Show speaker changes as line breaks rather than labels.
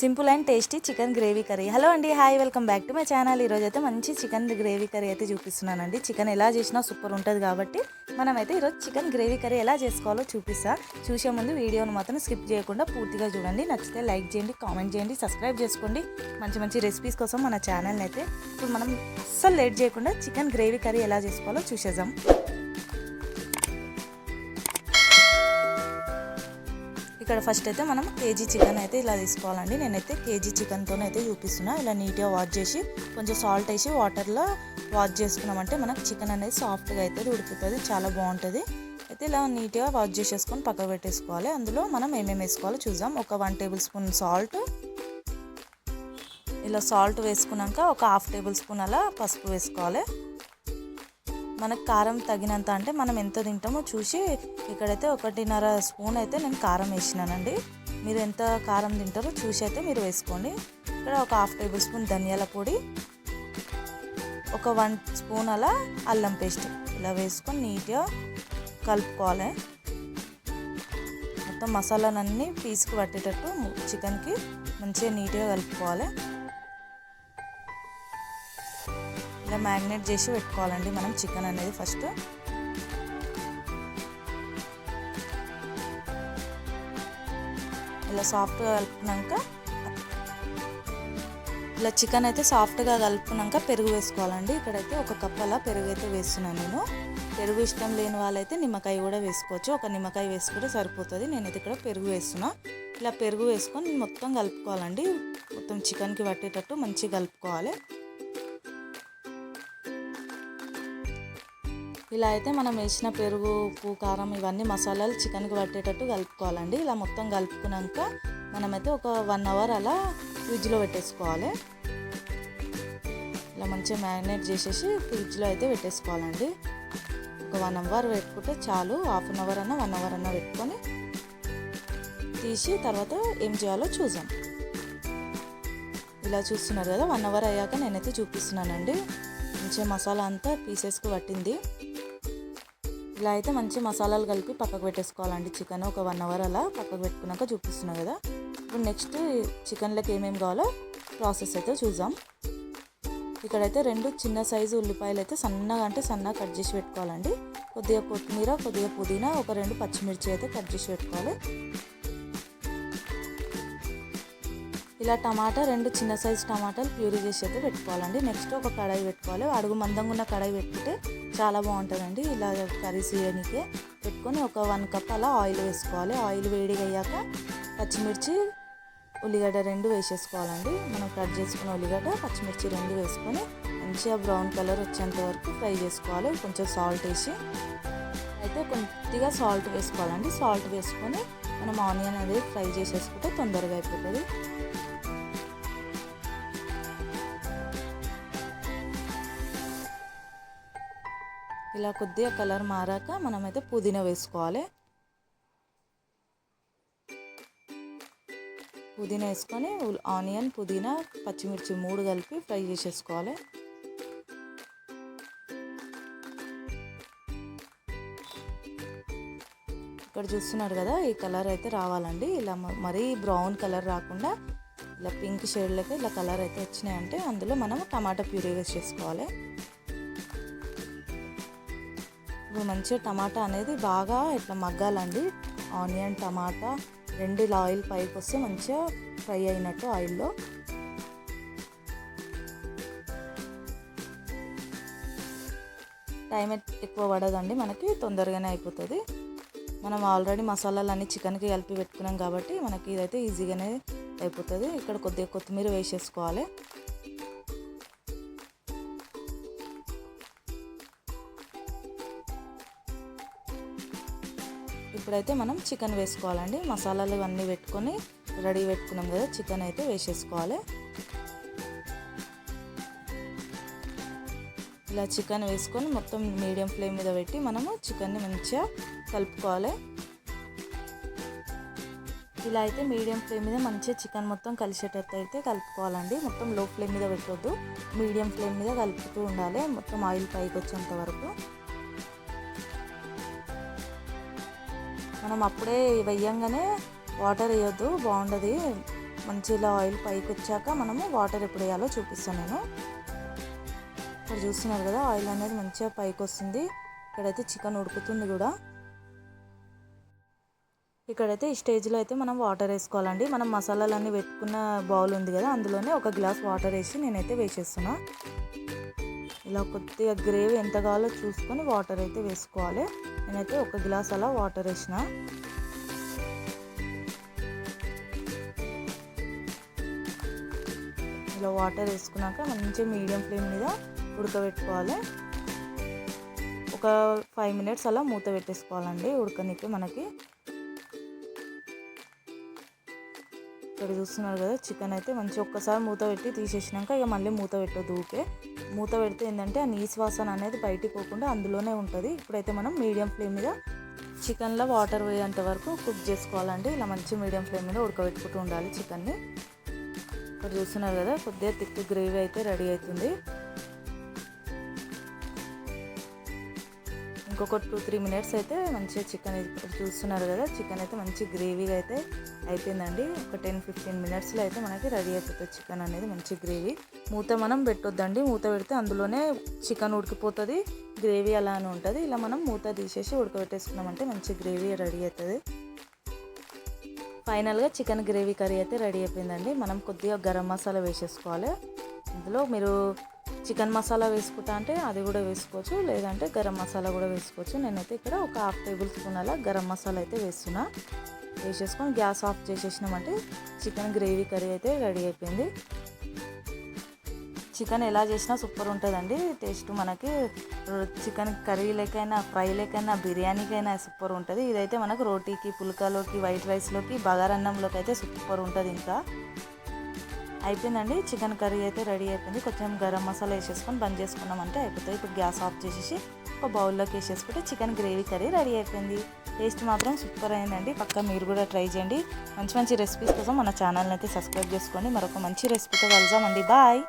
Simple and tasty chicken gravy curry. Hello అండి hi welcome back to my channel. ఈరోజు అయితే మంచి chicken gravy curry అయితే చూపిస్తున్నానండి. చికెన్ ఎలా చేసినా సూపర్ ఉంటుంది కాబట్టి మనమైతే ఈరోజు చికెన్ గ్రేవీ కర్రీ ఎలా చేసుకోవాలో చూపిస్తా. చూసే ముందు వీడియోను మాత్రం స్కిప్ చేయకుండా పూర్తిగా చూడండి. నచ్చితే లైక్ చేయండి కామెంట్ చేయండి సబ్స్క్రైబ్ చేసుకోండి. మంచి మంచి రెసిపీస్ కోసం మన ఛానల్ని అయితే ఇప్పుడు మనం అస్సలు లేట్ చేయకుండా చికెన్ గ్రేవీ కర్రీ ఎలా చేసుకోవాలో చూసేద్దాం. ఇక్కడ ఫస్ట్ అయితే మనం కేజీ చికెన్ అయితే ఇలా తీసుకోవాలండి. నేనైతే కేజీ చికెన్తో అయితే చూపిస్తున్నా. ఇలా నీట్గా వాష్ చేసి కొంచెం సాల్ట్ వేసి వాటర్లో వాష్ చేసుకున్నామంటే మనకు చికెన్ అనేది సాఫ్ట్గా అయితే ఉడుకుతుంది చాలా బాగుంటుంది. అయితే ఇలా నీట్గా వాష్ చేసేసుకొని పక్కకు పెట్టేసుకోవాలి. అందులో మనం ఏమేమి వేసుకోవాలో చూద్దాం. ఒక వన్ టేబుల్ స్పూన్ సాల్ట్ ఇలా సాల్ట్ వేసుకున్నాక ఒక హాఫ్ టేబుల్ స్పూన్ అలా పసుపు వేసుకోవాలి. మనకు కారం తగినంత అంటే మనం ఎంత తింటామో చూసి ఇక్కడైతే ఒకటిన్నర స్పూన్ అయితే నేను కారం వేసినానండి. మీరు ఎంత కారం తింటారో చూసి అయితే మీరు వేసుకోండి. ఇక్కడ ఒక హాఫ్ టేబుల్ స్పూన్ ధనియాల పొడి ఒక వన్ స్పూన్ అలా అల్లం పేస్ట్ ఇలా వేసుకొని నీట్గా కలుపుకోవాలి. మొత్తం మసాలాలన్నీ పీసుకు పట్టేటట్టు చికెన్కి మంచిగా నీట్గా కలుపుకోవాలి. ఇలా మ్యాగ్నేట్ చేసి పెట్టుకోవాలండి మనం చికెన్ అనేది ఫస్ట్. ఇలా సాఫ్ట్గా కలుపుకున్నాక ఇలా చికెన్ అయితే సాఫ్ట్గా కలుపుకున్నాక పెరుగు వేసుకోవాలండి. ఇక్కడైతే ఒక కప్ అలా పెరుగు అయితే వేస్తున్నాను నేను. పెరుగు ఇష్టం లేని వాళ్ళైతే నిమ్మకాయ కూడా వేసుకోవచ్చు. ఒక నిమ్మకాయ వేసుకుంటే సరిపోతుంది. నేనైతే ఇక్కడ పెరుగు వేస్తున్నా. ఇలా పెరుగు వేసుకొని మొత్తం కలుపుకోవాలండి. మొత్తం చికెన్కి పట్టేటట్టు మంచిగా కలుపుకోవాలి. ఇలా అయితే మనం వేసిన పెరుగు ఉప్పు కారం ఇవన్నీ మసాలాలు చికెన్కి పట్టేటట్టు కలుపుకోవాలండి. ఇలా మొత్తం కలుపుకున్నాక మనమైతే ఒక వన్ అవర్ అలా ఫ్రిడ్జ్లో పెట్టేసుకోవాలి. ఇలా మంచిగా మ్యారినేట్ చేసేసి ఫ్రిడ్జ్లో అయితే పెట్టేసుకోవాలండి. ఒక వన్ అవర్ పెట్టుకుంటే చాలు. హాఫ్ అన్ అవర్ అన్న వన్ అవర్ అన్న పెట్టుకొని తీసి తర్వాత ఏం చేయాలో చూసాం ఇలా చూస్తున్నారు కదా వన్ అవర్ అయ్యాక నేనైతే చూపిస్తున్నానండి. మంచిగా మసాలా అంతా పీసెస్కి పట్టింది. ఇలా అయితే మంచి మసాలాలు కలిపి పక్కకు పెట్టేసుకోవాలండి. చికెన్ ఒక వన్ అవర్ అలా పక్కకు పెట్టుకున్నాక చూపిస్తున్నాం కదా. ఇప్పుడు నెక్స్ట్ చికెన్లోకి ఏమేమి కావాలో ప్రాసెస్ అయితే చూద్దాం. ఇక్కడైతే రెండు చిన్న సైజు ఉల్లిపాయలు అయితే సన్నగా అంటే సన్నగా కట్ చేసి పెట్టుకోవాలండి. కొద్దిగా కొత్తిమీర కొద్దిగా పుదీనా ఒక రెండు పచ్చిమిర్చి అయితే కట్ చేసి పెట్టుకోవాలి. ఇలా టమాటా రెండు చిన్న సైజు టమాటాలు ప్యూరీ చేసి అయితే పెట్టుకోవాలండి. నెక్స్ట్ ఒక కడాయి పెట్టుకోవాలి. అడుగు మందంగా ఉన్న కడాయి పెట్టుకుంటే చాలా బాగుంటుందండి. ఇలా కర్రీస్ చేయడానికి పెట్టుకొని ఒక వన్ కప్ అలా ఆయిల్ వేసుకోవాలి. ఆయిల్ వేడిగా అయ్యాక పచ్చిమిర్చి ఉల్లిగడ్డ రెండు వేసేసుకోవాలండి. మనం కట్ చేసుకున్న ఉల్లిగడ్డ పచ్చిమిర్చి రెండు వేసుకొని మంచిగా బ్రౌన్ కలర్ వచ్చేంత వరకు ఫ్రై చేసుకోవాలి. కొంచెం సాల్ట్ వేసి అయితే కొద్దిగా సాల్ట్ వేసుకోవాలండి. సాల్ట్ వేసుకొని మనం ఆనియన్ అనేది ఫ్రై చేసేసుకుంటే తొందరగా అయిపోతుంది. ఇలా కొద్దిగా కలర్ మారాక మనమైతే పుదీనా వేసుకోవాలి. పుదీనా వేసుకొని ఆనియన్ పుదీనా పచ్చిమిర్చి మూడు కలిపి ఫ్రై చేసేసుకోవాలి. ఇక్కడ చూస్తున్నారు కదా ఈ కలర్ అయితే రావాలండి. ఇలా మరీ బ్రౌన్ కలర్ రాకుండా ఇలా పింక్ షేడ్లకి ఇలా కలర్ అయితే వచ్చినాయంటే అందులో మనం టమాటా ప్యూరీ వేసేసుకోవాలి. ఇప్పుడు మంచిగా టమాటా అనేది బాగా ఇట్లా మగ్గాలండి. ఆనియన్ టమాటా రెండు ఆయిల్ పైకి వస్తే మంచిగా ఫ్రై అయినట్టు ఆయిల్లో. టైం ఎక్కువ పడదండి మనకి తొందరగానే అయిపోతుంది. మనం ఆల్రెడీ మసాలాలు అన్నీ చికెన్కి కలిపి పెట్టుకున్నాం కాబట్టి మనకి ఇదైతే ఈజీగానే అయిపోతుంది. ఇక్కడ కొద్దిగా కొత్తిమీర వేసేసుకోవాలి. ఇప్పుడైతే మనం చికెన్ వేసుకోవాలండి. మసాలాలు ఇవన్నీ పెట్టుకొని రెడీ పెట్టుకున్నాం కదా చికెన్ అయితే వేసేసుకోవాలి. ఇలా చికెన్ వేసుకొని మొత్తం మీడియం ఫ్లేమ్ మీద పెట్టి మనము చికెన్ని మంచిగా కలుపుకోవాలి. ఇలా అయితే మీడియం ఫ్లేమ్ మీద మంచిగా చికెన్ మొత్తం కలిసేటట్టు అయితే కలుపుకోవాలండి. మొత్తం లో ఫ్లేమ్ మీద పెట్టొద్దు. మీడియం ఫ్లేమ్ మీద కలుపుతూ ఉండాలి. మొత్తం ఆయిల్ పైకి వచ్చేంత వరకు. మనం అప్పుడే వేయంగానే వాటర్ వేయొద్దు బాగుండదు. మంచి ఇలా ఆయిల్ పైకి వచ్చాక మనము వాటర్ ఎప్పుడు వేయాలో చూపిస్తాను నేను. ఇక్కడ చూస్తున్నారు కదా ఆయిల్ అనేది మంచిగా పైకి వస్తుంది. ఇక్కడైతే చికెన్ ఉడుకుతుంది కూడా. ఇక్కడైతే ఈ స్టేజ్లో అయితే మనం వాటర్ వేసుకోవాలండి. మనం మసాలాలన్నీ పెట్టుకున్న బౌల్ ఉంది కదా అందులోనే ఒక గ్లాస్ వాటర్ వేసి నేనైతే వేసేస్తున్నా. ఇలా కొద్దిగా గ్రేవీ ఎంత కావాలో చూసుకొని వాటర్ అయితే వేసుకోవాలి. నేనైతే ఒక గ్లాస్ అలా వాటర్ వేసిన. ఇలా వాటర్ వేసుకున్నాక మంచిగా మీడియం ఫ్లేమ్ మీద ఉడకబెట్టుకోవాలి. ఒక ఫైవ్ మినిట్స్ అలా మూత పెట్టేసుకోవాలండి. ఉడకనికి మనకి ఇక్కడ చూస్తున్నారు కదా చికెన్ అయితే మంచి ఒక్కసారి మూత పెట్టి తీసేసినాక ఇక మళ్ళీ మూత పెట్టదు ఊకే మూత పెడితే ఏంటంటే ఆ నీసు వాసన అనేది బయటికి పోకుండా అందులోనే ఉంటుంది. ఇప్పుడైతే మనం మీడియం ఫ్లేమ్ మీద చికెన్లో వాటర్ పోయేంత వరకు కుక్ చేసుకోవాలండి. ఇలా మంచి మీడియం ఫ్లేమ్ మీద ఉడకబెట్టుకుంటూ ఉండాలి చికెన్ని. ఇక్కడ చూస్తున్నారు కదా కొద్దిగా థిక్ గ్రేవీ అయితే రెడీ అవుతుంది. ఇంకొక టూ త్రీ మినిట్స్ అయితే మంచిగా చికెన్ ఇప్పుడు చూస్తున్నారు కదా చికెన్ అయితే మంచి గ్రేవీగా అయితే అయిపోయిందండి. ఒక టెన్ ఫిఫ్టీన్ మినిట్స్లో అయితే మనకి రెడీ అయిపోతుంది చికెన్ అనేది మంచి గ్రేవీ. మూత మనం పెట్టొద్దండి మూత పెడితే అందులోనే చికెన్ ఉడికిపోతుంది గ్రేవీ అలానే ఉంటుంది. ఇలా మనం మూత తీసేసి ఉడకబెట్టేసుకున్నామంటే మంచి గ్రేవీ రెడీ అవుతుంది. ఫైనల్గా చికెన్ గ్రేవీ కర్రీ అయితే రెడీ అయిపోయిందండి. మనం కొద్దిగా గరం మసాలా వేసేసుకోవాలి. ఇందులో మీరు చికెన్ మసాలా వేసుకుంటా అంటే అది కూడా వేసుకోవచ్చు లేదంటే గరం మసాలా కూడా వేసుకోవచ్చు. నేనైతే ఇక్కడ ఒక హాఫ్ టేబుల్ స్పూన్ అలా గరం మసాలా అయితే వేస్తున్నా. వేసేసుకొని గ్యాస్ ఆఫ్ చేసేసినామంటే చికెన్ గ్రేవీ కర్రీ అయితే రెడీ అయిపోయింది. చికెన్ ఎలా చేసినా సూపర్ ఉంటుందండి. టేస్ట్ మనకి చికెన్ కర్రీ లేకైనా ఫ్రై లేకైనా బిర్యానీకైనా సూపర్ ఉంటుంది. ఇదైతే మనకు రోటీకి పుల్కాలోకి వైట్ రైస్లోకి బగారన్నంలోకి అయితే సూపర్ ఉంటుంది ఇంకా. అయిపోయిందండి. చికెన్ కర్రీ అయితే రెడీ అయిపోయింది. కొంచెం గరం మసాలా వేసేసుకొని బంద్ చేసుకున్నామంటే అయిపోతుంది. ఇప్పుడు గ్యాస్ ఆఫ్ చేసేసి ఒక బౌల్లోకి వేసేసుకుంటే చికెన్ గ్రేవీ కర్రీ రెడీ అయిపోయింది. టేస్ట్ మాత్రం సూపర్ అయిందండి. పక్క మీరు కూడా ట్రై చేయండి. మంచి మంచి రెసిపీస్ కోసం మన ఛానల్ని అయితే సబ్స్క్రైబ్ చేసుకోండి. మరొక మంచి రెసిపీతో కలుద్దామండి. బాయ్.